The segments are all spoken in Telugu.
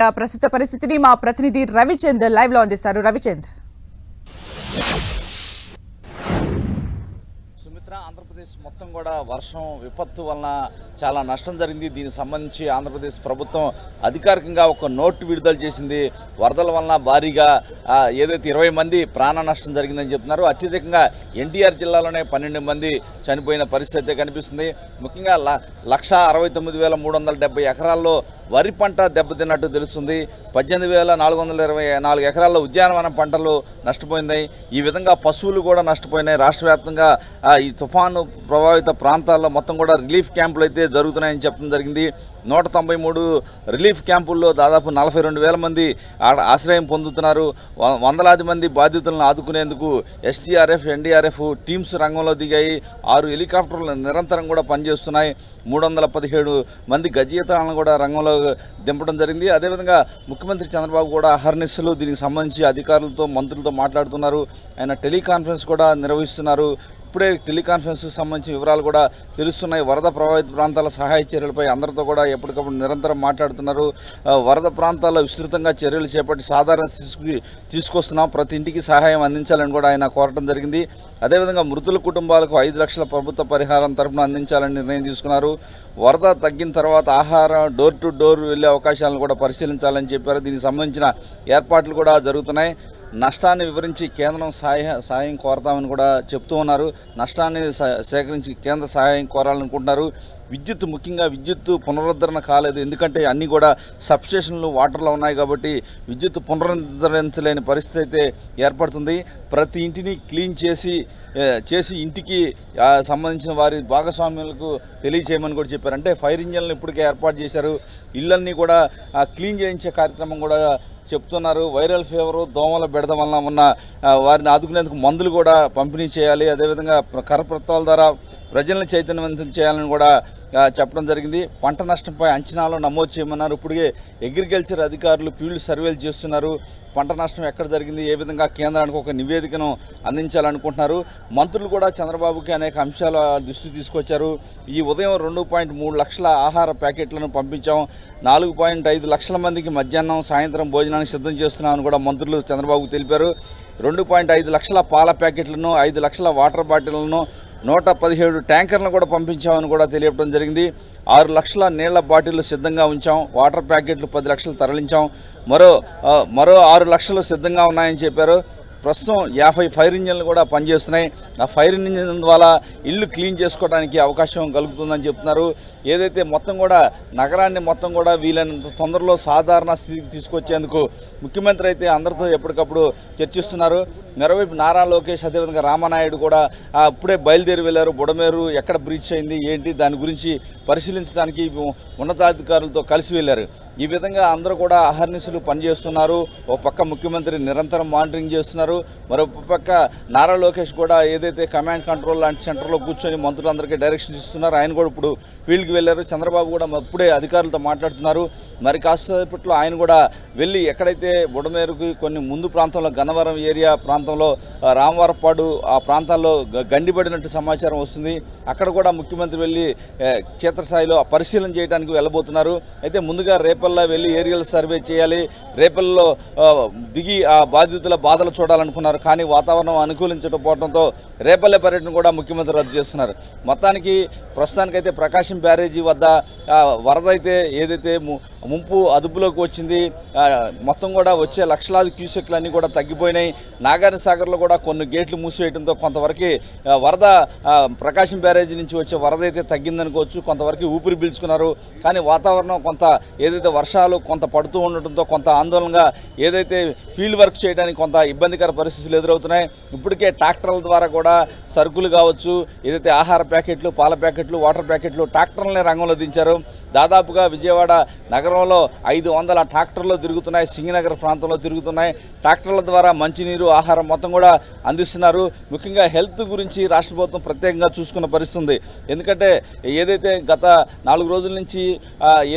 ప్రస్తుత పరిస్థితిని మా ప్రతినిధి రవిచంద్ లైవ్లో అందిస్తారు. రవిచంద్. సుమిత్ర ఆంధ్రప్రదేశ్ మొత్తం కూడా వర్షం విపత్తు వలన చాలా నష్టం జరిగింది. దీనికి సంబంధించి ఆంధ్రప్రదేశ్ ప్రభుత్వం అధికారికంగా ఒక నోటు విడుదల చేసింది. వరదల వలన భారీగా ఏదైతే ఇరవై మంది ప్రాణ నష్టం జరిగిందని చెప్తున్నారు. అత్యధికంగా ఎన్టీఆర్ జిల్లాలోనే పన్నెండు మంది చనిపోయిన పరిస్థితి అయితే కనిపిస్తుంది. ముఖ్యంగా ల- లక్ష అరవై తొమ్మిది వేల మూడు వందల డెబ్బై ఎకరాల్లో వరి పంట దెబ్బతిన్నట్టు తెలుస్తుంది. పద్దెనిమిది వేల నాలుగు వందల ఇరవై నాలుగు ఎకరాల్లో ఉద్యానవన పంటలు నష్టపోయింది. ఈ విధంగా పశువులు కూడా నష్టపోయినాయి. రాష్ట్ర వ్యాప్తంగా ఈ తుఫాను ప్రభావిత ప్రాంతాల్లో మొత్తం కూడా రిలీఫ్ క్యాంపులు అయితే జరుగుతున్నాయని చెప్పడం జరిగింది. నూట తొంభై మూడు రిలీఫ్ క్యాంపుల్లో దాదాపు నలభై రెండు వేల మంది ఆశ్రయం పొందుతున్నారు. వందలాది మంది బాధితులను ఆదుకునేందుకు ఎస్టీఆర్ఎఫ్ ఎన్డీఆర్ఎఫ్ టీమ్స్ రంగంలో దిగాయి. ఆరు హెలికాప్టర్లు నిరంతరం కూడా పనిచేస్తున్నాయి. మూడు వందల పదిహేడు మంది గజయితాలను కూడా రంగంలో దింపడం జరిగింది. అదేవిధంగా ముఖ్యమంత్రి చంద్రబాబు కూడా అహర్నిశలు దీనికి సంబంధించి అధికారులతో మంత్రులతో మాట్లాడుతున్నారు. ఆయన టెలికాన్ఫరెన్స్ కూడా నిర్వహిస్తున్నారు. ఇప్పుడే టెలికాన్ఫరెన్స్కి సంబంధించిన వివరాలు కూడా తెలుస్తున్నాయి. వరద ప్రభావిత ప్రాంతాల సహాయ చర్యలపై అందరితో కూడా ఎప్పటికప్పుడు నిరంతరం మాట్లాడుతున్నారు. వరద ప్రాంతాల్లో విస్తృతంగా చర్యలు చేపట్టి సాధారణ స్థితికి తీసుకొస్తున్నాం. ప్రతి ఇంటికి సహాయం అందించాలని కూడా ఆయన కోరటం జరిగింది. అదేవిధంగా మృతుల కుటుంబాలకు ఐదు లక్షల ప్రభుత్వ పరిహారం తరఫున అందించాలని నిర్ణయం తీసుకున్నారు. వరద తగ్గిన తర్వాత ఆహారం డోర్ టు డోర్ వెళ్ళే అవకాశాలను కూడా పరిశీలించాలని చెప్పారు. దీనికి సంబంధించిన ఏర్పాట్లు కూడా జరుగుతున్నాయి. నష్టాన్ని వివరించి కేంద్రం సహాయ సాయం కోరతామని కూడా చెప్తూ ఉన్నారు. నష్టాన్ని సేకరించి కేంద్ర సహాయం కోరాలనుకుంటున్నారు. విద్యుత్ ముఖ్యంగా విద్యుత్ పునరుద్ధరణ కాలేదు. ఎందుకంటే అన్నీ కూడా సబ్స్టేషన్లు వాటర్లో ఉన్నాయి కాబట్టి విద్యుత్ పునరుద్ధరించలేని పరిస్థితి అయితే ఏర్పడుతుంది. ప్రతి ఇంటిని క్లీన్ చేసి చేసి ఇంటికి సంబంధించిన వారి భాగస్వామ్యులకు తెలియచేయమని కూడా చెప్పారు. అంటే ఫైర్ ఇంజన్లు ఇప్పటికే ఏర్పాటు చేశారు. ఇళ్ళన్నీ కూడా క్లీన్ చేయించే కార్యక్రమం కూడా చెప్తున్నారు. వైరల్ ఫీవరు దోమల బెడద వలన ఉన్న వారిని ఆదుకునేందుకు మందులు కూడా పంపిణీ చేయాలి. అదేవిధంగా ప్ర- కరపత్రాల ద్వారా ప్రజలను చైతన్యవంతులు చేయాలని కూడా చెప్పడం జరిగింది. పంట నష్టంపై అంచనాలు నమోదు చేయమన్నారు. ఇప్పటికే అగ్రికల్చర్ అధికారులు ఫీల్డ్ సర్వేలు చేస్తున్నారు. పంట నష్టం ఎక్కడ జరిగింది? ఏ విధంగా కేంద్రానికి ఒక నివేదికను అందించాలనుకుంటున్నారు? మంత్రులు కూడా చంద్రబాబుకి అనేక అంశాల దృష్టి తీసుకొచ్చారు. ఈ ఉదయం రెండు పాయింట్ మూడు లక్షల ఆహార ప్యాకెట్లను పంపించాం. నాలుగు పాయింట్ ఐదు లక్షల మందికి మధ్యాహ్నం సాయంత్రం భోజనానికి సిద్ధం చేస్తున్నామని కూడా మంత్రులు చంద్రబాబుకు తెలిపారు. రెండు పాయింట్ ఐదు లక్షల పాల ప్యాకెట్లను ఐదు లక్షల వాటర్ బాటిళ్ళను నూట పదిహేడు ట్యాంకర్లను కూడా పంపించామని కూడా తెలియడం జరిగింది. ఆరు లక్షల నీళ్ళ బాటిళ్ళు సిద్ధంగా ఉంచాం. వాటర్ ప్యాకెట్లు పది లక్షలు తరలించాం. మరో మరో ఆరు లక్షలు సిద్ధంగా ఉన్నాయని చెప్పారు. ప్రస్తుతం యాభై ఫైర్ ఇంజన్లు కూడా పనిచేస్తున్నాయి. ఆ ఫైర్ ఇంజన్ ద్వారా ఇల్లు క్లీన్ చేసుకోవడానికి అవకాశం కలుగుతుందని చెప్తున్నారు. ఏదైతే మొత్తం కూడా నగరాన్ని మొత్తం కూడా వీలైనంత తొందరలో సాధారణ స్థితికి తీసుకొచ్చేందుకు ముఖ్యమంత్రి అయితే అందరితో ఎప్పటికప్పుడు చర్చిస్తున్నారు. మరోవైపు నారా లోకేష్ అదేవిధంగా రామానాయుడు కూడా అప్పుడే బయలుదేరి వెళ్ళారు. బుడమేరు ఎక్కడ బ్రీచ్ అయింది ఏంటి దాని గురించి పరిశీలించడానికి ఉన్నతాధికారులతో కలిసి వెళ్ళారు. ఈ విధంగా అందరూ కూడా అహర్నిశలు పనిచేస్తున్నారు. ఓ పక్క ముఖ్యమంత్రి నిరంతరం మానిటరింగ్ చేస్తున్నారు. మరో పక్క నారా లోకేష్ కూడా ఏదైతే కమాండ్ కంట్రోల్ లాంటి సెంటర్లో కూర్చొని మంత్రులందరికీ డైరెక్షన్ ఇస్తున్నారు. ఆయన కూడా ఇప్పుడు ఫీల్డ్కి వెళ్ళారు. చంద్రబాబు కూడా అప్పుడే అధికారులతో మాట్లాడుతున్నారు. మరి కాసేపట్లో ఆయన కూడా వెళ్ళి ఎక్కడైతే బుడమేరుకి కొన్ని ముందు ప్రాంతంలో గన్నవరం ఏరియా ప్రాంతంలో రామవరపాడు ఆ ప్రాంతాల్లో గ- గండిపడినట్టు సమాచారం వస్తుంది. అక్కడ కూడా ముఖ్యమంత్రి వెళ్ళి క్షేత్రస్థాయిలో పరిశీలన చేయడానికి వెళ్ళబోతున్నారు. అయితే ముందుగా రేపల్లా వెళ్ళి ఏరియల్ సర్వే చేయాలి. రేపల్లో దిగి ఆ బాధితుల బాధలు చూడాలని అనుకున్నారు. కానీ వాతావరణం అనుకూలించకపోవడంతో రేపల్లె పర్యటన కూడా ముఖ్యమంత్రి రద్దు చేస్తున్నారు. మొత్తానికి ప్రస్తుతానికైతే ప్రకాశం బ్యారేజీ వద్ద వరద అయితే ఏదైతే ముంపు అదుపులోకి వచ్చింది. మొత్తం కూడా వచ్చే లక్షలాది క్యూసెక్లు అన్నీ కూడా తగ్గిపోయినాయి. నాగార్జున సాగర్లో కూడా కొన్ని గేట్లు మూసివేయడంతో కొంతవరకు వరద ప్రకాశం బ్యారేజీ నుంచి వచ్చే వరద అయితే తగ్గిందనుకోవచ్చు. కొంతవరకు ఊపిరి పీల్చుకున్నారు. కానీ వాతావరణం కొంత ఏదైతే వర్షాలు కొంత పడుతూ ఉండటంతో కొంత ఆందోళనగా ఏదైతే ఫీల్డ్ వర్క్ చేయడానికి కొంత ఇబ్బందికర పరిస్థితులు ఎదురవుతున్నాయి. ఇప్పటికే ట్రాక్టర్ల ద్వారా కూడా సరుకులు కావచ్చు ఏదైతే ఆహార ప్యాకెట్లు పాల ప్యాకెట్లు వాటర్ ప్యాకెట్లు ట్రాక్టర్లనే రంగంలో దించారు. దాదాపుగా విజయవాడ నగరం నగరంలో ఐదు వందల ట్రాక్టర్లు తిరుగుతున్నాయి సింగనగర్ ప్రాంతంలో తిరుగుతున్నాయి. ట్రాక్టర్ల ద్వారా మంచినీరు ఆహారం మొత్తం కూడా అందిస్తున్నారు. ముఖ్యంగా హెల్త్ గురించి రాష్ట్ర ప్రభుత్వం ప్రత్యేకంగా చూసుకున్న పరిస్థితి ఉంది ఎందుకంటే ఏదైతే గత నాలుగు రోజుల నుంచి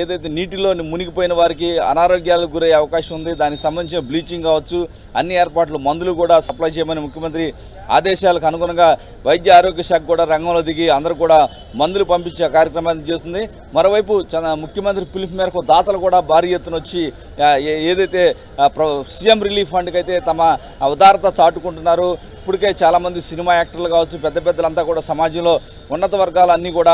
ఏదైతే నీటిలో మునిగిపోయిన వారికి అనారోగ్యాలకు గురయ్యే అవకాశం ఉంది దానికి సంబంధించిన బ్లీచింగ్ కావచ్చు అన్ని ఏర్పాట్లు మందులు కూడా సప్లై చేయమని ముఖ్యమంత్రి ఆదేశాలకు అనుగుణంగా వైద్య ఆరోగ్య శాఖ కూడా రంగంలో దిగి అందరూ కూడా మందులు పంపించే కార్యక్రమాన్ని చేస్తుంది. మరోవైపు ముఖ్యమంత్రి పిలుపు మేరకు దాత దాతలు కూడా భారీ ఎత్తున వచ్చి ఏదైతే ప్ర- సీఎం రిలీఫ్ ఫండ్కి అయితే తమ ఉదారత చాటుకుంటున్నారు ఇప్పటికే చాలామంది సినిమా యాక్టర్లు కావచ్చు పెద్ద పెద్దలంతా కూడా సమాజంలో ఉన్నత వర్గాలు అన్నీ కూడా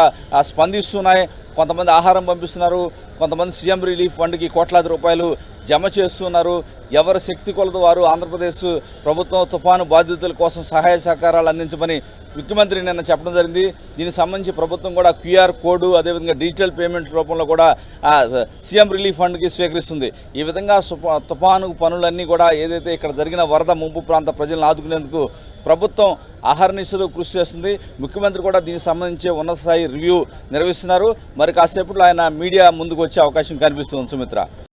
స్పందిస్తున్నాయి. కొంతమంది ఆహారం పంపిస్తున్నారు కొంతమంది సీఎం రిలీఫ్ ఫండ్కి కోట్లాది రూపాయలు జమ చేస్తున్నారు. ఎవరి శక్తి కొలత వారు ఆంధ్రప్రదేశ్ ప్రభుత్వం తుఫాను బాధితుల కోసం సహాయ సహకారాలు అందించమని ముఖ్యమంత్రి నిన్న చెప్పడం జరిగింది. దీనికి సంబంధించి ప్రభుత్వం కూడా క్యూఆర్ కోడ్ అదేవిధంగా డిజిటల్ పేమెంట్ రూపంలో కూడా సీఎం రిలీఫ్ ఫండ్కి స్వీకరిస్తుంది. ఈ విధంగా తుఫాను పనులన్నీ కూడా ఏదైతే ఇక్కడ జరిగిన వరద ముంపు ప్రాంత ప్రజలను ఆదుకునేందుకు ప్రభుత్వం ఆహర్నిశలు కృషి చేస్తుంది. ముఖ్యమంత్రి కూడా దీనికి సంబంధించి ఉన్నత స్థాయి రివ్యూ నిర్వహిస్తున్నారు. మరి కాసేపట్లో ఆయన మీడియా ముందుకు వచ్చే అవకాశం కనిపిస్తుంది సుమిత్ర.